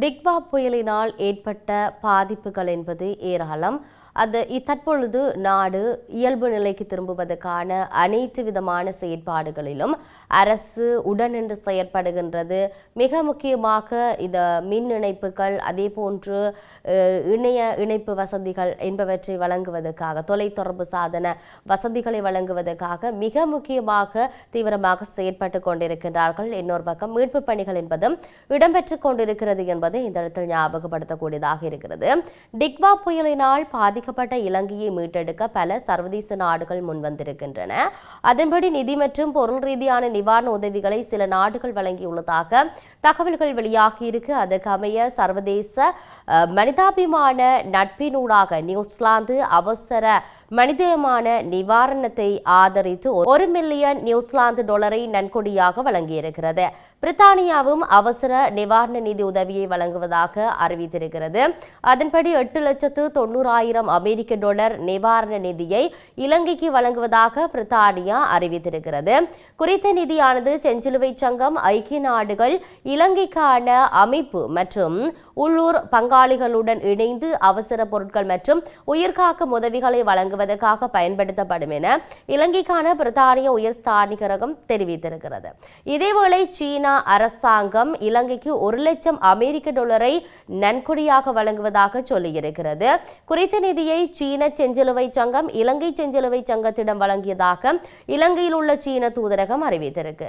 டிக்வா புயலினால் ஏற்பட்ட பாதிப்புகள் என்பது ஏராளம். அது தற்பொழுது நாடு இயல்பு நிலைக்கு திரும்புவதற்கான அனைத்து விதமான செயற்பாடுகளிலும் அரசு உடனின்று செயற்படுகின்றது. மிக முக்கியமாக இந்த மின் இணைப்புகள் அதே போன்று இணைய இணைப்பு வசதிகள் என்பவற்றை வழங்குவதற்காக தொலைத்தொடர்பு சாதன வசதிகளை வழங்குவதற்காக மிக முக்கியமாக தீவிரமாக செயற்பட்டு கொண்டிருக்கின்றார்கள். இன்னொரு பக்கம் மீட்பு பணிகள் என்பதும் இடம்பெற்றுக் கொண்டிருக்கிறது என்பதை இந்த இடத்தில் ஞாபகப்படுத்தக்கூடியதாக இருக்கிறது. டிக்வா புயலினால் பாதிக்க பாதிக்கப்பட்ட இலங்கையை மீட்டெடுக்க பல சர்வதேச நாடுகள் முன்வந்திருக்கின்றன. அதன்படி நிதி மற்றும் பொருள் ரீதியான நிவாரண உதவிகளை சில நாடுகள் வழங்கியுள்ளதாக தகவல்கள் வெளியாகியிருக்கு அதற்கு அமைய சர்வதேச மனிதாபிமான நட்பினூடாக நியூசிலாந்து அவசர மனிதமான நிவாரணத்தை ஆதரித்து ஒரு மில்லியன் நியூசிலாந்து டாலரை நன்கொடியாக வழங்கியிருக்கிறது. பிரித்தானியாவும் அவசர நிவாரண நிதி உதவியை வழங்குவதாக அறிவித்திருக்கிறது. அதன்படி எட்டு லட்சத்து தொண்ணூறாயிரம் அமெரிக்க டாலர் நிவாரண நிதியை இலங்கைக்கு வழங்குவதாக பிரித்தானியா அறிவித்திருக்கிறது. குறித்த நிதியானது செஞ்சிலுவை சங்கம் ஐக்கிய நாடுகள் இலங்கைக்கான அமைப்பு மற்றும் உள்ளூர் பங்காளிகளுடன் இணைந்து அவசர பொருட்கள் மற்றும் உயிர்காக்கும் உதவிகளை வழங்குவதற்காக பயன்படுத்தப்படும் என இலங்கைக்கான பிரித்தானிய உயர் ஸ்தானிகரகம் தெரிவித்திருக்கிறது. இதேவேளை சீனா அரசாங்கம் இலங்கைக்கு ஒரு லட்சம் அமெரிக்க டாலரை நன்கொடியாக வழங்குவதாக சொல்லியிருக்கிறது. குறித்த நிதியை சீன செஞ்சிலுவை சங்கம் இலங்கை செஞ்சிலுவை சங்கத்திடம் வழங்கியதாக இலங்கையில் உள்ள சீன தூதரகம் அறிவித்திருக்கு.